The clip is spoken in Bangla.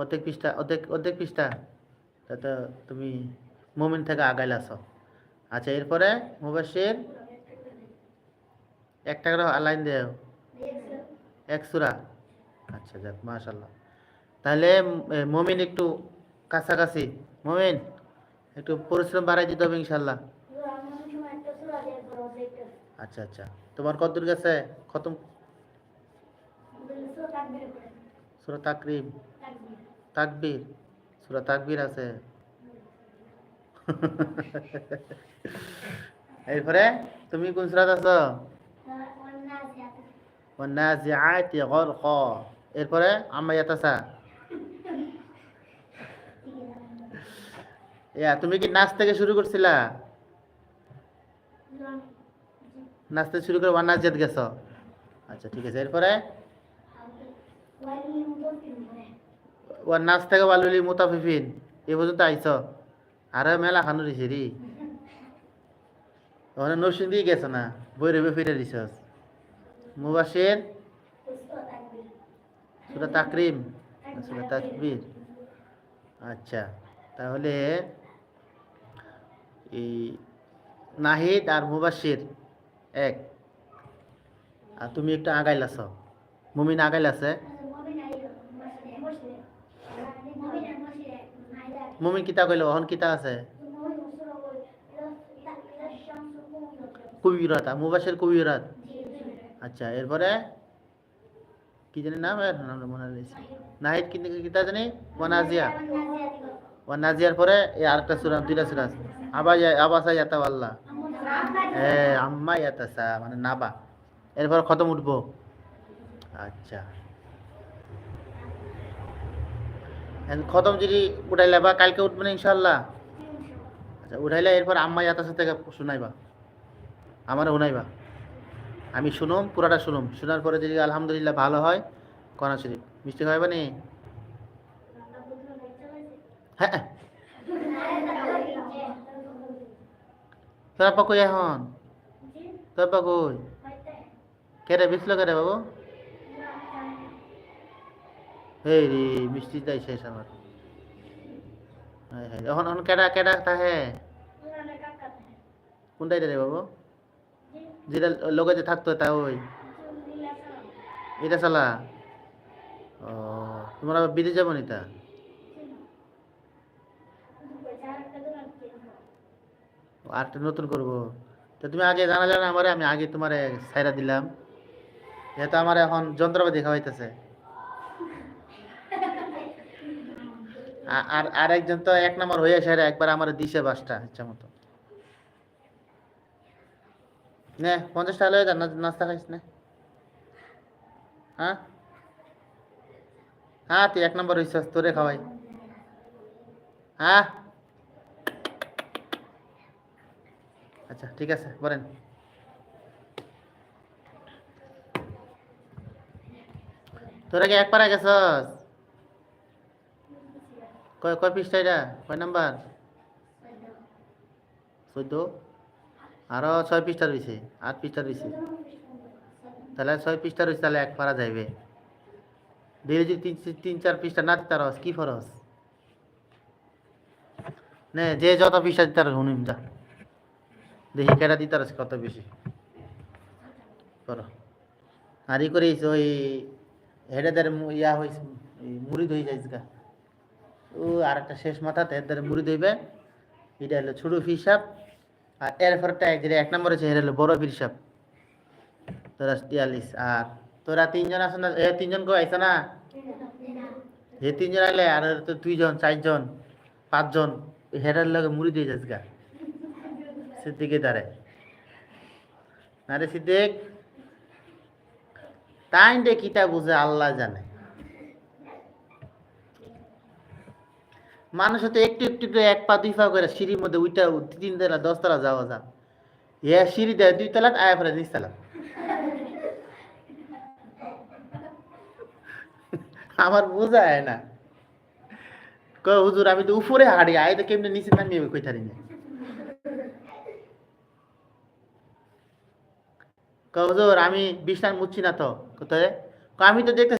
অর্ধেক পৃষ্ঠা, অর্ধেক অর্ধেক পৃষ্ঠা। তা তো তুমি মুমিন থেকে আচ্ছা এরপরে মুবাসির একটা করে লাইন দেও। এক সুরা। আচ্ছা যাক মাশাল্লাহ তাহলে মমিন একটু কাছাকাছি। মমিন, একটু পরিশ্রম বাড়াই দিতে হবে ইনশাল্লাহ আচ্ছা আচ্ছা। তোমার কত দূর গেছে খতম সুরা তাকরিব তাকবির। সুরা আছে। এরপরে তুমি কোন সুরাত আছো? ওয়ান্নাজিআতি এরপরে আম্মা ইয়া তুমি কি নাচ থেকে শুরু করছিলা? নাচতে শুরু করে জেদ গেছো। আচ্ছা ঠিক আছে। এরপরে? ওয়ার নাচ থেকে ওয়ালুলি মুতাফিফিন এ পর্যন্ত আইছ? আরে মেলা খানু দিছে রি। ওখানে নসিন দিয়ে গেছে না? বই রেবে ফিরে দিছস। মুবাসির সুরা তাকরিম। সুরা তাকবীর। আচ্ছা তাহলে এই নাহিদ আর মুবাসির এক। আর তুমি একটু আগাইলাছ। মুমিন আগাইলাছে। মুমিন কিতা কইল, অহন কিতা আছে? কবিরাত আর মুবাসির কবিরাত। আচ্ছা এরপরে? কি জানি নাম, এর নাম মনে রয়েছে নাহিদ কিন্তু কিতা জানি? ওয়ানাজিয়া। ওয়ানাজিয়ার পরে এই আরেকটা সূরা, দুইটা সূরা আবা আবাসা ইয়াতা আল্লাহ। এ, আম্মা ইয়াতাসা মানে নাবা। এরপর খতম উঠবো। আচ্ছা এখন খতম যদি উঠাইলে বা কালকে উঠবে না ইনশাল্লাহ আচ্ছা উঠাইলে এরপর আম্মা ইয়াতাসা থেকে শুনাইবা। আমার শুনাইবা। আমি শুনুম, পুরাটা শুনুম। শোনার পরে যদি আলহামদুলিল্লাহ ভালো হয় কনা শরীফ। মিষ্টি হয় বানি হ্যাঁ। তোরা পা কই এখন? তোর পাকুই কই? কেরে বিসলো কেরে বাবু? এই রে মিষ্টি তাই শেষ আমার। এখন এখন কেডা কেডা তাহে কোনটাই রে বাবু? যেটা লোকে যে থাকতো তা ওই। এটা চালা ও, তোমার আবার বিদেশ যাব নি তা? আরেকটা নতুন করব। তো তুমি আগে জানা জানা আমারে, আমি আগে তোমার সাইরা দিলাম। যেহেতু আমার এখন যন্ত্রপাতি খাওয়াইতেছে। আ- আর আর একজন তো এক নম্বর হয়ে সেরা একবার আমার দিছে বাসটা, ইচ্ছা মতো। নে পঞ্চাশ টাকা লয়ে যা না- নাস্তা খাইস, না। হ্যাঁ? হ্যাঁ তুই এক নম্বর হইছস, তোরে খাওয়াই। হ্যাঁ? আচ্ছা ঠিক আছে, বলেন। তোরা কি এক পারা গেছস? কয় কয় পৃষ্ঠা এটা? কয় নাম্বার? চোদ্দ। আরও ছয় পৃষ্ঠা রয়েছে আট পৃষ্ঠা রয়েছে তাহলে ছয় পৃষ্ঠা রয়েছে তাহলে এক পারা যাইবে। ধীরে যদি তিন তিন চার পৃষ্ঠা না দিতে পারস, কি ফরস নে, যে যত পৃষ্ঠা দিতে পারস শুনিম যা। দেখি কেটা দিতে পারস কত বেশি। করো। আর ই করিস, ওই হেডেদের ইয়া হয়েছে মুড়ি ধুই যাইস গা ও আর একটা শেষ মাথাতে এদের মুড়ি ধইবে এটা হলো ছোট হিসাব আর এর পরটা এক যেটা এক নম্বর আছে হলো বড় হিসাব তোরা তিয়াল্লিশ। আর তোরা তিনজন আছো না? এ তিনজন কো আইসা না? হে তিনজন আইলে আর তো দুইজন, চারজন, পাঁচজন, হেডার লগে মুড়ি দিয়ে যাস গা। সিদ্দিকে দাঁড়ে না রে সিদ্দিক। তাই কিতা বুঝে আল্লাহ জানে। মানুষ তো একটু একটু এক পা, দুই পা করে সিঁড়ির মধ্যে উইটা তিন তলা, দশ তলা যাওয়া যা এ সিঁড়ি দেয় দুই তলা, আয়া ফেলে নিচ তলা। আমার বোঝা হয় না। হুজুর, আমি তো উপরে হাঁড়ি আয় তো কেমনি নিচে নামিয়ে কই থারি না। হুজুর, আমি বিছনার মুচ্ছি না তো? কোথায় আমি তো দেখতে